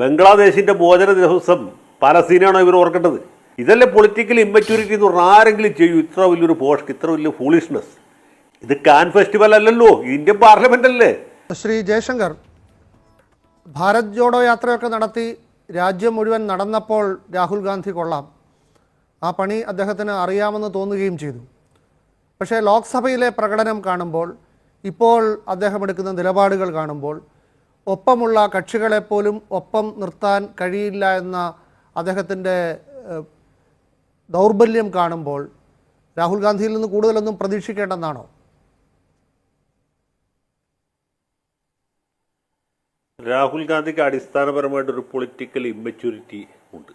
ബംഗ്ലാദേശിന്റെ മോചന ദിവസം പാലസ്തീനാണോ ഇവർ ഓർക്കേണ്ടത്? ഇതല്ലേ പൊളിറ്റിക്കൽ ഇമ്മച്യൂരിറ്റി എന്ന് പറഞ്ഞാൽ ആരെങ്കിലും ചെയ്യൂ. ഇത്ര വലിയൊരു പോഷ്ക്ക് ഇത്ര വലിയ ഫൂളിഷ്നെസ് ഇത് കാൻ ഫെസ്റ്റിവൽ അല്ലല്ലോ ഇന്ത്യൻ പാർലമെന്റ് അല്ലേ? ശ്രീ ജയശങ്കർ ഭാരത് ജോഡോ യാത്രയൊക്കെ നടത്തി രാജ്യം മുഴുവൻ നടന്നപ്പോൾ രാഹുൽ ഗാന്ധി കൊള്ളാം. ആ പണി അദ്ദേഹത്തിന് അറിയാമെന്ന് തോന്നുകയും ചെയ്തു. പക്ഷേ ലോക്സഭയിലെ പ്രകടനം കാണുമ്പോൾ ഇപ്പോൾ അദ്ദേഹം എടുക്കുന്ന നിലപാടുകൾ കാണുമ്പോൾ ഒപ്പമുള്ള കക്ഷികളെപ്പോലും ഒപ്പം നിർത്താൻ കഴിയില്ല എന്ന അദ്ദേഹത്തിന്റെ ദൗർബല്യം കാണുമ്പോൾ രാഹുൽ ഗാന്ധിയിൽ നിന്ന് കൂടുതലൊന്നും പ്രതീക്ഷിക്കേണ്ടെന്നാണോ? രാഹുൽ ഗാന്ധിക്ക് അടിസ്ഥാനപരമായിട്ട് ഒരു പൊളിറ്റിക്കൽ ഇമ്മച്യൂരിറ്റി ഉണ്ട്.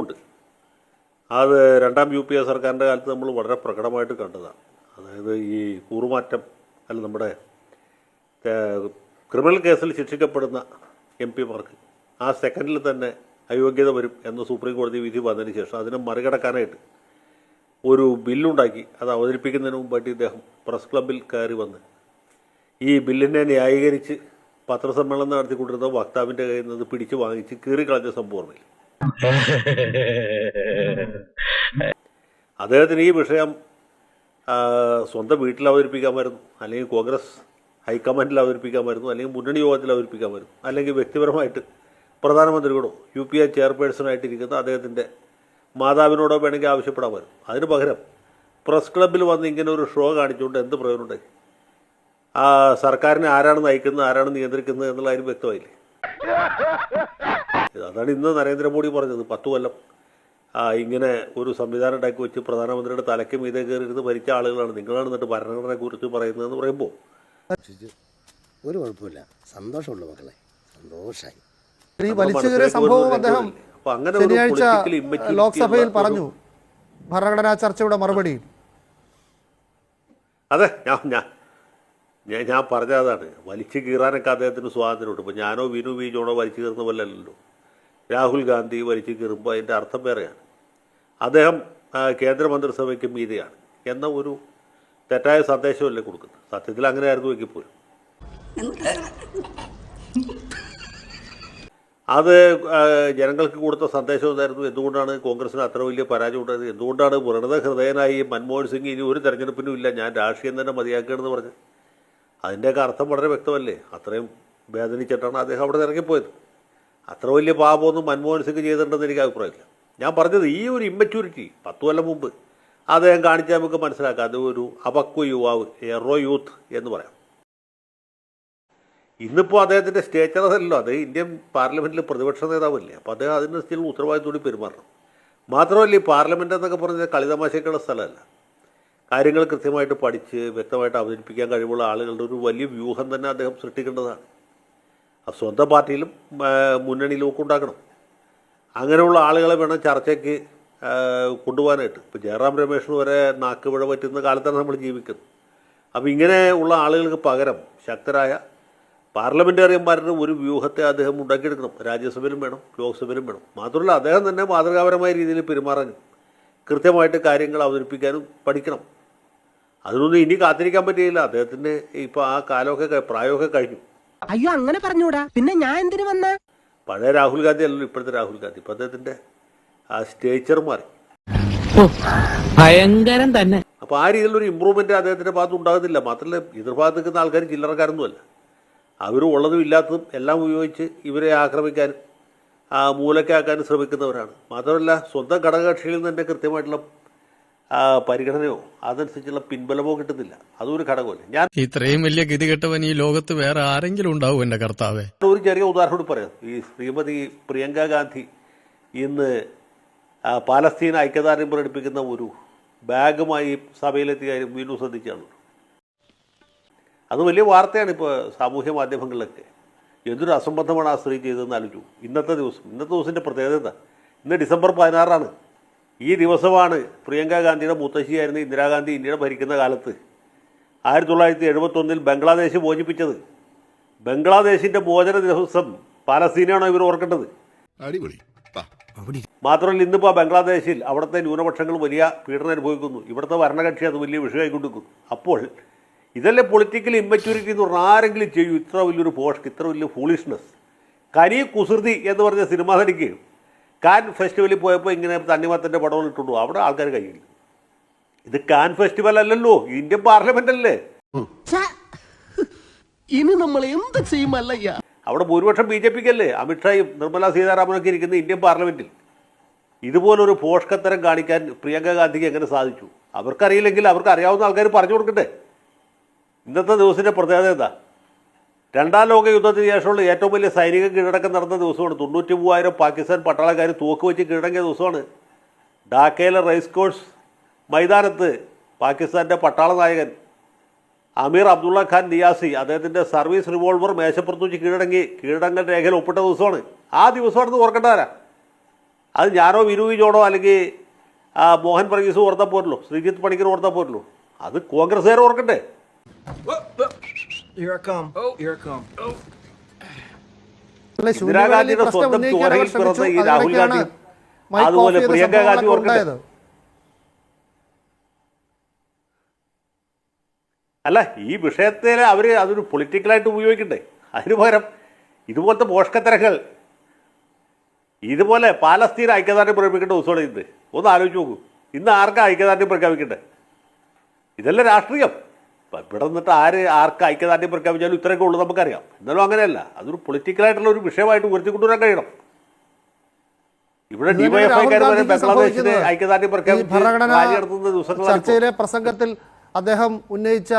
ഉണ്ട് അത് രണ്ടാം യു പി എ സർക്കാരിന്റെ കാലത്ത് നമ്മൾ വളരെ പ്രകടമായിട്ട് കണ്ടതാണ്. അതായത് ഈ കൂറുമാറ്റം അല്ല നമ്മുടെ ക്രിമിനൽ കേസിൽ ശിക്ഷിക്കപ്പെടുന്ന എം പിമാർക്ക് ആ സെക്കൻഡിൽ തന്നെ അയോഗ്യത വരും എന്ന സുപ്രീം കോടതി വിധി വന്നതിന് ശേഷം അതിനെ മറികടക്കാനായിട്ട് ഒരു ബില്ലുണ്ടാക്കി അത് അവതരിപ്പിക്കുന്നതിന് മുമ്പായിട്ട് ഇദ്ദേഹം പ്രസ് ക്ലബിൽ കയറി വന്ന് ഈ ബില്ലിനെ ന്യായീകരിച്ച് പത്രസമ്മേളനം നടത്തിക്കൊണ്ടിരുന്ന വക്താവിന്റെ കയ്യിൽ നിന്ന് പിടിച്ചു വാങ്ങിച്ച് കീറിക്കളഞ്ഞ സംഭവം അദ്ദേഹത്തിന് ഈ വിഷയം സ്വന്തം വീട്ടിൽ അവതരിപ്പിക്കാമായിരുന്നു അല്ലെങ്കിൽ കോൺഗ്രസ് ഹൈക്കമാൻഡിൽ അവതരിപ്പിക്കാമായിരുന്നു അല്ലെങ്കിൽ മുന്നണി യോഗത്തിൽ അവതരിപ്പിക്കാമായിരുന്നു അല്ലെങ്കിൽ വ്യക്തിപരമായിട്ട് പ്രധാനമന്ത്രിയോടോ യു പി ഐ ചെയർപേഴ്സണായിട്ടിരിക്കുന്ന അദ്ദേഹത്തിന്റെ മാതാവിനോടോ വേണമെങ്കിൽ ആവശ്യപ്പെടാമായിരുന്നു അതിന് പകരം പ്രസ് ക്ലബ്ബിൽ വന്ന് ഇങ്ങനെ ഒരു ഷോ കാണിച്ചുകൊണ്ട് എന്ത് പ്രയോജനമുണ്ടായി? ആ സർക്കാരിനെ ആരാണ് നയിക്കുന്നത് ആരാണ് നിയന്ത്രിക്കുന്നത് എന്നുള്ള കാര്യം വ്യക്തമായില്ലേ? അതാണ് ഇന്ന് നരേന്ദ്രമോദി പറഞ്ഞത്. പത്ത് കൊല്ലം ഇങ്ങനെ ഒരു സംവിധാനം ഉണ്ടാക്കി വെച്ച് പ്രധാനമന്ത്രിയുടെ തലയ്ക്ക് മീതെ കയറിയിരുന്ന് ഭരിച്ച ആളുകളാണ്. നിങ്ങളാണ് എന്നിട്ട് ഭരണഘടനയെക്കുറിച്ച് പറയുന്നതെന്ന് പറയുമ്പോൾ ഒരു കുഴപ്പമില്ല. സന്തോഷമുള്ളൂ മക്കളെ. സന്തോഷായി. ഈ വലിച്ചുകീറിയ സംഭവം അദ്ദേഹം ശനിയാഴ്ച ലോക്സഭയിൽ പറഞ്ഞു. ഭരണഘടനാ ചർച്ചയുടെ മറുപടി. അതെ ഞാൻ ഞാൻ ഞാൻ ഞാൻ പറഞ്ഞതാണ് വലിച്ചു കീറാനൊക്കെ അദ്ദേഹത്തിന് സ്വാതന്ത്ര്യമുണ്ട്. ഇപ്പോൾ ഞാനോ വിനു വി ജോണോ വലിച്ചു കീറുന്ന പോലെ അല്ലല്ലോ. രാഹുൽ ഗാന്ധി വലിച്ചു കീറുമ്പോൾ അതിന്റെ അർത്ഥം വേറെയാണ്. അദ്ദേഹം കേന്ദ്രമന്ത്രിസഭയ്ക്ക് മീതിയാണ് എന്ന ഒരു തെറ്റായ സന്ദേശമല്ലേ കൊടുക്കുന്നത്? സത്യത്തിൽ അങ്ങനെ ആയിരുന്നു എങ്കിൽ പോലും. അത് ജനങ്ങൾക്ക് കൊടുത്ത സന്ദേശം എന്തായിരുന്നു? എന്തുകൊണ്ടാണ് കോൺഗ്രസിന് അത്ര വലിയ പരാജയം ഉണ്ടായത്? എന്തുകൊണ്ടാണ് വ്രണത ഹൃദയനായി മൻമോഹൻ സിംഗ് ഇനി ഒരു തെരഞ്ഞെടുപ്പിനും ഇല്ല? ഞാൻ രാഷ്ട്രീയം തന്നെ മതിയാക്കുകയാണെന്ന് പറഞ്ഞ്. അതിന്റെയൊക്കെ അർത്ഥം വളരെ വ്യക്തമല്ലേ? അത്രയും വേദനിച്ചിട്ടാണ് അദ്ദേഹം അവിടെ ഇറങ്ങിപ്പോയത്. അത്ര വലിയ പാപമൊന്നും മൻമോഹൻ സിംഗ് ചെയ്തിട്ടുണ്ടെന്ന് എനിക്ക് അഭിപ്രായമില്ല. ഞാൻ പറഞ്ഞത് ഈ ഒരു ഇമ്മച്യൂരിറ്റി പത്ത് കൊല്ലം മുമ്പ് അദ്ദേഹം കാണിച്ചാൽ നമുക്ക് മനസ്സിലാക്കാം. അത് ഒരു അപക്വ യുവാവ് എറോ യൂത്ത് എന്ന് പറയാം. ഇന്നിപ്പോൾ അദ്ദേഹത്തിന്റെ സ്റ്റേറ്റസ് അല്ലല്ലോ അത് ഇന്ത്യൻ പാർലമെന്റിൽ പ്രതിപക്ഷ നേതാവല്ലേ. അപ്പോൾ അദ്ദേഹം അതിന് സ്ഥിതി ഉത്തരവാദിത്തോടി പെരുമാറണം. മാത്രമല്ല ഈ പാർലമെന്റ് എന്നൊക്കെ പറഞ്ഞ കളിതമാശയ്ക്കുള്ള സ്ഥലമല്ല. കാര്യങ്ങൾ കൃത്യമായിട്ട് പഠിച്ച് വ്യക്തമായിട്ട് അവതരിപ്പിക്കാൻ കഴിവുള്ള ആളുകളുടെ ഒരു വലിയ വ്യൂഹം തന്നെ അദ്ദേഹം സൃഷ്ടിക്കേണ്ടതാണ്. സ്വന്തം പാർട്ടിയിലും മുന്നണിയിലും ഒക്കെ ഉണ്ടാക്കണം. അങ്ങനെയുള്ള ആളുകളെ വേണം ചർച്ചയ്ക്ക് കൊണ്ടുപോകാനായിട്ട്. ഇപ്പോൾ ജയറാം രമേഷിന് വരെ നാക്കുപിഴ പറ്റുന്ന കാലത്താണ് നമ്മൾ ജീവിക്കുന്നത്. അപ്പോൾ ഇങ്ങനെ ഉള്ള ആളുകൾക്ക് പകരം ശക്തരായ പാർലമെന്റേറിയന്മാരുടെ ഒരു വ്യൂഹത്തെ അദ്ദേഹം ഉണ്ടാക്കിയെടുക്കണം രാജ്യസഭയിലും വേണം ലോക്സഭയിലും വേണം. മാത്രമല്ല അദ്ദേഹം തന്നെ മാതൃകാപരമായ രീതിയിൽ പെരുമാറാനും കൃത്യമായിട്ട് കാര്യങ്ങൾ അവതരിപ്പിക്കാനും പഠിക്കണം. അതിനൊന്നും ഇനി കാത്തിരിക്കാൻ പറ്റിയില്ല. അദ്ദേഹത്തിന് ഇപ്പോൾ ആ കാലമൊക്കെ പ്രായമൊക്കെ കഴിഞ്ഞു. അയ്യോ അങ്ങനെ പറഞ്ഞൂടാ. പിന്നെ ഞാൻ എന്തിനു വന്ന? പഴയ രാഹുൽ ഗാന്ധി അല്ലല്ലോ ഇപ്പോഴത്തെ രാഹുൽ ഗാന്ധി. ഇപ്പം അദ്ദേഹത്തിന്റെ ആ സ്റ്റേച്ചർ മാറി. ഭയങ്കരം തന്നെ. അപ്പൊ ആ രീതിയിലൊരു ഇമ്പ്രൂവ്മെന്റ് അദ്ദേഹത്തിന്റെ ഭാഗത്ത് ഉണ്ടാകുന്നില്ല. മാത്രമല്ല എതിർഭാഗത്ത് നിൽക്കുന്ന ആൾക്കാർ ചില്ലറക്കാരൊന്നുമല്ല. അവരും ഉള്ളതും ഇല്ലാത്തതും എല്ലാം ഉപയോഗിച്ച് ഇവരെ ആക്രമിക്കാൻ ആ മൂലക്കാക്കാനും ശ്രമിക്കുന്നവരാണ്. മാത്രമല്ല സ്വന്തം ഘടകകക്ഷികളിൽ നിന്ന് തന്നെ കൃത്യമായിട്ടുള്ള പരിഗണനയോ അതനുസരിച്ചുള്ള പിൻബലമോ കിട്ടുന്നില്ല. അതൊരു ഒരു ഘടകമല്ലേ. ഞാൻ ഇത്രയും വലിയ ഗതി ഗതികെട്ടവൻ ഈ ലോകത്ത് വേറെ ആരെങ്കിലും ഉണ്ടാവും എന്റെ കർത്താവേ. ഒരു ചെറിയ ഉദാഹരണം പറയാം. ഈ ശ്രീമതി പ്രിയങ്ക ഗാന്ധി ഇന്ന് പാലസ്തീൻ ഐക്യദാർഢ്യം പ്രകടിപ്പിക്കുന്ന ഒരു ബാഗുമായി സഭയിലെത്തിയ വീണ്ടും ശ്രദ്ധിച്ചാണ് അത് വലിയ വാർത്തയാണ് ഇപ്പോൾ സാമൂഹ്യ മാധ്യമങ്ങളിലൊക്കെ. എന്തൊരു അസംബന്ധമാണ് ആ സ്ത്രീ ചെയ്തതെന്ന് ആലോചിച്ചു ഇന്നത്തെ ദിവസം ഇന്നത്തെ ദിവസത്തിന്റെ പ്രത്യേകത എന്താ? ഇന്ന് ഡിസംബർ പതിനാറാണ്. ഈ ദിവസമാണ് പ്രിയങ്ക ഗാന്ധിയുടെ മുത്തശ്ശിയായിരുന്ന ഇന്ദിരാഗാന്ധി ഇന്ത്യയുടെ ഭരിക്കുന്ന കാലത്ത് ആയിരത്തി തൊള്ളായിരത്തി എഴുപത്തൊന്നിൽ ബംഗ്ലാദേശ് മോചിപ്പിച്ചത്. ബംഗ്ലാദേശിന്റെ മോചന ദിവസം പാലസ്തീനാണോ ഇവർ ഓർക്കേണ്ടത്? അടിപൊളി. മാത്രമല്ല ഇന്നിപ്പോൾ ബംഗ്ലാദേശിൽ അവിടുത്തെ ന്യൂനപക്ഷങ്ങൾ വലിയ പീഡനം അനുഭവിക്കുന്നു. ഇവിടുത്തെ ഭരണകക്ഷി അത് വലിയ വിഷയമായി കൊണ്ടിരിക്കുന്നു അപ്പോൾ ഇതല്ലേ പൊളിറ്റിക്കൽ ഇമ്മച്യൂരിറ്റി എന്ന് പറഞ്ഞാൽ ആരെങ്കിലും ചെയ്യും. ഇത്ര വലിയൊരു പോഷ്ക്ക് ഇത്ര വലിയ ഫൂളിഷ്നെസ് കനി കുസൃതി എന്ന് പറഞ്ഞ സിനിമ നടിക്കുകയും കാൻ ഫെസ്റ്റിവലിൽ പോയപ്പോൾ ഇങ്ങനെ തണ്ണിമത്തന്റെ പടങ്ങൾ ഇട്ടുള്ളൂ അവിടെ ആൾക്കാർ കയ്യിൽ ഇത് കാൻ ഫെസ്റ്റിവൽ അല്ലല്ലോ ഇന്ത്യൻ പാർലമെന്റ് അല്ലേ ഇനി നമ്മൾ എന്ത് ചെയ്യുമല്ലയ്യ? അവിടെ ഭൂരിപക്ഷം ബി ജെ പിക്കല്ലേ? അമിത്ഷായും നിർമ്മല സീതാരാമനൊക്കെ ഇരിക്കുന്ന ഇന്ത്യൻ പാർലമെന്റിൽ ഇതുപോലൊരു പോഷകത്തരം കാണിക്കാൻ പ്രിയങ്ക ഗാന്ധിക്ക് എങ്ങനെ സാധിച്ചു? അവർക്കറിയില്ലെങ്കിൽ അവർക്ക് അറിയാവുന്ന ആൾക്കാർ പറഞ്ഞു കൊടുക്കട്ടെ. ഇന്നത്തെ ദിവസത്തിന്റെ പ്രത്യേകത എന്താ? രണ്ടാം ലോക യുദ്ധത്തിന് ശേഷമുള്ള ഏറ്റവും വലിയ സൈനിക കീഴടക്കം നടന്ന ദിവസമാണ്. തൊണ്ണൂറ്റി മൂവായിരം പാകിസ്ഥാൻ പട്ടാളക്കാർ തൂക്ക് വെച്ച് കീഴടങ്ങിയ ദിവസമാണ്. ഡാക്കയിലെ റൈസ് കോഴ്സ് മൈതാനത്ത് പാകിസ്ഥാന്റെ പട്ടാള നായകൻ അമീർ അബ്ദുള്ള ഖാൻ നിയാസി അദ്ദേഹത്തിന്റെ സർവീസ് റിവോൾവർ മേശപ്പുറത്ത് വെച്ച് കീഴടങ്ങി. കീഴടങ്ങൽ രേഖയിൽ ഒപ്പിട്ട ദിവസമാണ്. ആ ദിവസമാണെന്ന് ഓർക്കേണ്ടതാരാ അത് ഞാനോ വിരൂവി ജോണോ അല്ലെങ്കിൽ മോഹൻ വർഗീസ് ഓർത്താൽ പോരല്ലോ. ശ്രീജിത്ത് പണിക്കർ ഓർത്താൽ പോരല്ലോ. അത് കോൺഗ്രസ്സുകാർ ഓർക്കട്ടെ. Oh, come. ഇന്ദിരാഗാന്ധിയുടെ സ്വന്തം ചോരയിൽ പിറന്ന ഈ രാഹുൽ ഗാന്ധി അതുപോലെ പ്രിയങ്ക ഗാന്ധി സംഭവങ്ങളൊക്കെ ഓർക്കട്ടെ ഉണ്ടായത്. അല്ല ഈ വിഷയത്തിൽ അവർ അതൊരു പൊളിറ്റിക്കലായിട്ട് ഉപയോഗിക്കണ്ടേ? അതിന് പകരം ഇതുപോലത്തെ പോഷകത്തരങ്ങൾ ഇതുപോലെ പാലസ്തീൻ ഐക്യദാർഢ്യം പ്രകടിപ്പിക്കേണ്ട ദിവസമാണ് ഇന്ന്. ഒന്ന് ആലോചിച്ച് നോക്കൂ. ഇന്ന് ആർക്കാ ഐക്യദാർഢ്യം പ്രഖ്യാപിക്കണ്ടേ? ഇതല്ല രാഷ്ട്രീയം. ഇവിടെ നിന്നിട്ട് ആര് ആർക്ക് ഐക്യദാർഢ്യം പ്രഖ്യാപിച്ചാലും ഇത്രയൊക്കെ ഉള്ളൂ നമുക്കറിയാം. എന്നാലും അങ്ങനെയല്ല. അതൊരു പൊളിറ്റിക്കലായിട്ടുള്ള ഒരു വിഷയമായിട്ട് ഉയർത്തിക്കൊണ്ടുവരാൻ കഴിയണം. ഇവിടെ ഡിവൈഎഫ്ഐക്കാർ ബംഗ്ലാദേശിന് ഐക്യദാർഢ്യം പ്രഖ്യാപിച്ചു ദിവസങ്ങളാണ് ചർച്ചയിലെ പ്രസംഗത്തിൽ അദ്ദേഹം ഉന്നയിച്ച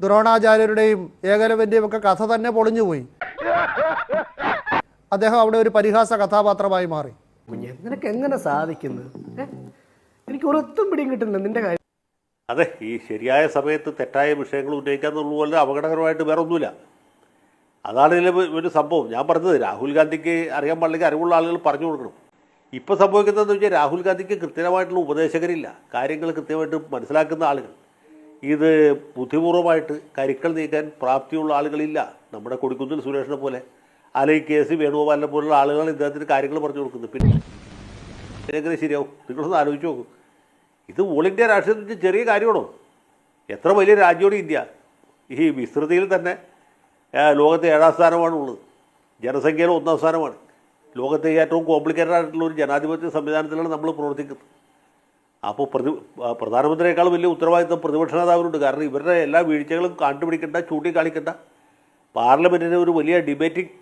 ദ്രോണാചാര്യരുടെയും ഏകലവന്റെയും ഒക്കെ കഥ തന്നെ പൊളിഞ്ഞുപോയി. അദ്ദേഹം അവിടെ ഒരു പരിഹാസ കഥാപാത്രമായി മാറി. നിനക്ക് എങ്ങനെ സാധിക്കുന്നു? എനിക്ക് ഒരൊത്തും പിടിയും കിട്ടുന്നില്ല നിന്റെ കാര്യം. അതെ ഈ ശരിയായ സമയത്ത് തെറ്റായ വിഷയങ്ങൾ ഉന്നയിക്കുക പോലെ അപകടകരമായിട്ട് വേറെ ഒന്നുമില്ല അതാണ് ഇതിലെ ഒരു സംഭവം. ഞാൻ പറഞ്ഞത് രാഹുൽ ഗാന്ധിക്ക് അറിയാൻ പാടില്ലെങ്കിൽ അറിവുള്ള ആളുകൾ പറഞ്ഞു കൊടുക്കണം. ഇപ്പോൾ സംഭവിക്കുന്നതെന്ന് വെച്ചാൽ രാഹുൽ ഗാന്ധിക്ക് കൃത്യമായിട്ടുള്ള ഉപദേശകരില്ല. കാര്യങ്ങൾ കൃത്യമായിട്ട് മനസ്സിലാക്കുന്ന ആളുകൾ. ഇത് ബുദ്ധിപൂർവമായിട്ട് കരുക്കൾ നീക്കാൻ പ്രാപ്തിയുള്ള ആളുകളില്ല. നമ്മുടെ കൊടിക്കുന്നിൽ സുരേഷിനെ പോലെ. അല്ലെങ്കിൽ കെ സി വേണുഗോപാലിനെ പോലുള്ള ആളുകളാണ് ഇദ്ദേഹത്തിന് കാര്യങ്ങൾ പറഞ്ഞു കൊടുക്കുന്നത്. പിന്നെ എങ്ങനെ ശരിയാവും? നിങ്ങളൊന്ന് ആലോചിച്ച് നോക്കും. ഇത് ഓൾ ഇന്ത്യ രാഷ്ട്രീയത്തിന്റെ ചെറിയ കാര്യമാണോ? എത്ര വലിയ രാജ്യമാണ് ഇന്ത്യ? ഈ വിസ്തൃതിയിൽ തന്നെ ലോകത്തെ ഏഴാം സ്ഥാനമാണ് ഉള്ളത് ജനസംഖ്യയിൽ ഒന്നാം സ്ഥാനമാണ്. ലോകത്തെ ഏറ്റവും കോംപ്ലിക്കേറ്റഡ് ആയിട്ടുള്ള ഒരു ജനാധിപത്യ സംവിധാനത്തിലാണ് നമ്മൾ പ്രവർത്തിക്കുന്നത്. അപ്പോൾ പ്രതി പ്രധാനമന്ത്രിയേക്കാളും പ്രധാനമന്ത്രിയേക്കാൾ വലിയ ഉത്തരവാദിത്വം പ്രതിപക്ഷ നേതാവിനുണ്ട്. കാരണം ഇവരുടെ എല്ലാ വീഴ്ചകളും കണ്ടുപിടിക്കേണ്ട ചൂണ്ടിക്കാണിക്കേണ്ട. പാർലമെന്റിനെ ഒരു വലിയ ഡിബേറ്റിംഗ്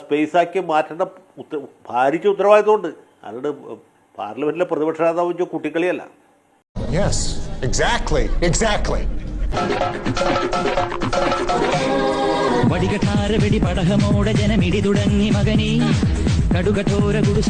സ്പേസാക്കി മാറ്റേണ്ട ഉത്ത ഭാരിച്ച ഉത്തരവാദിത്വമുണ്ട്. അതുകൊണ്ട് പാർലമെന്റിലെ പ്രതിപക്ഷ നേതാവ് വെച്ചാൽ കുട്ടിക്കളിയല്ല. Yes, exactly, exactly. വടികട്ടാര വെടി പടഹമോടെ ജനമിടി തുടങ്ങി മകനീ. കടുകഠോര ഗുരു